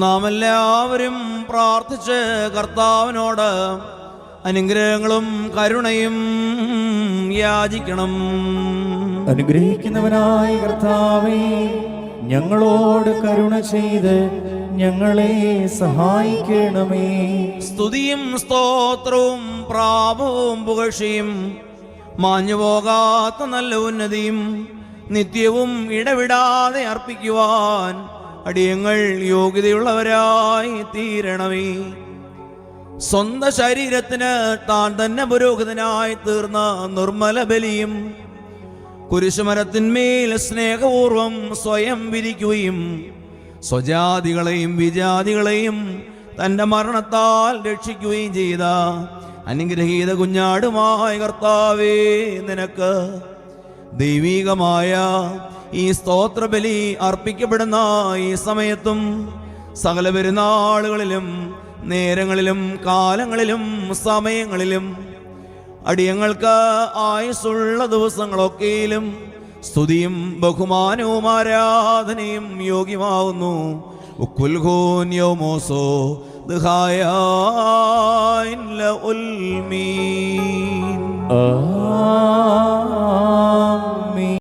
നാം എല്ലാവരും പ്രാർത്ഥിച്ച് കർത്താവിനോട് അനുഗ്രഹങ്ങളും കരുണയും യാചിക്കണം. അനുഗ്രഹിക്കുന്നവനായ കർത്താവേ ഞങ്ങളോട് കരുണ ചെയ്ത് ഞങ്ങളെ സഹായിക്കണമേ. സ്തുതിയും സ്തോത്രവും പ്രാപവും പുകഴ്ചയും മാഞ്ഞുപോകാത്ത നല്ല ഉന്നതിയും നിത്യവും ഇടവിടാതെ അർപ്പിക്കുവാൻ അടിയങ്ങൾ യോഗ്യതയുള്ളവരായി തീരണമേ. സ്വന്ത ശരീരത്തിന് താൻ തന്നെ പുരോഹിതനായി തീർന്ന നിർമ്മല ബലിയും കുരിശുമരത്തിന്മേൽ സ്നേഹപൂർവം സ്വയം വിരിക്കുകയും സ്വജാതികളെയും വിജാതികളെയും തന്റെ മരണത്താൽ രക്ഷിക്കുകയും ചെയ്ത അനുഗ്രഹീത കുഞ്ഞാടുമായ കർത്താവേ നിനക്ക് ദൈവീകമായ ഈ സ്തോത്രബലി അർപ്പിക്കപ്പെടുന്ന ഈ സമയത്തും സകല പെരുന്നാളുകളിലും നേരങ്ങളിലും കാലങ്ങളിലും സമയങ്ങളിലും അടിയങ്ങൾക്ക് ആയുസ്സുള്ള ദിവസങ്ങളൊക്കെയിലും സ്തുതിയും ബഹുമാനവും ആരാധനയും യോഗ്യമാവുന്നു. ഉക്കുൽഹോന്യോമോസോ ദുഹായ ഉൽമീ ആ